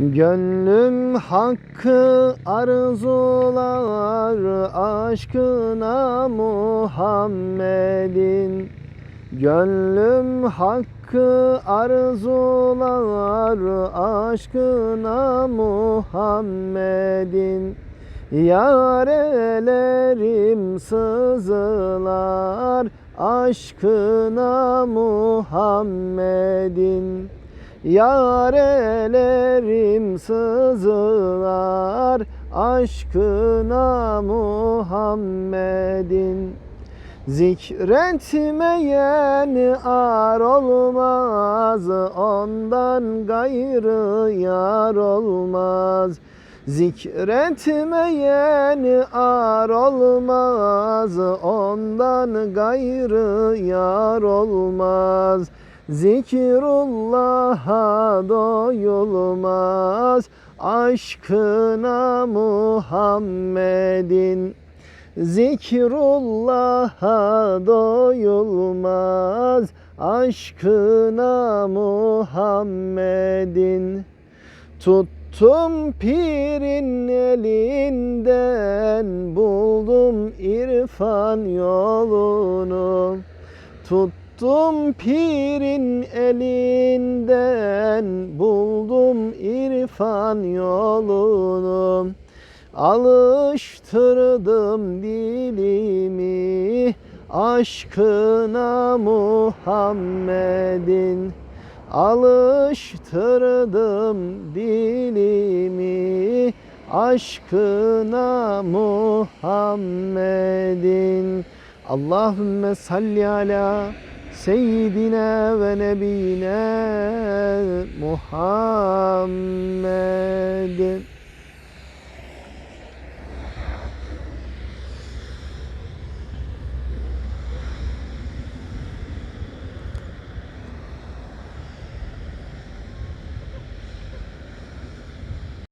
Gönlüm hakkı arzular aşkına Muhammed'in. Gönlüm hakkı arzular aşkına Muhammed'in. Yarelerim sızılar aşkına Muhammed'in Yarelerim sızılar aşkına Muhammed'in. Zikretmeyen ar olmaz ondan gayrı yar olmaz. Zikretmeyen ar olmaz ondan gayrı yar olmaz Zikrullah'a doyulmaz aşkına Muhammed'in. Zikrullah'a doyulmaz aşkına Muhammed'in. Tuttum pirin elinden buldum irfan yolunu Tuttum pirin elinden buldum irfan yolunu. Alıştırdım dilimi aşkına Muhammed'in. Alıştırdım dilimi aşkına Muhammed'in. Allahümme salli ala seyyidina ve nebine Muhammed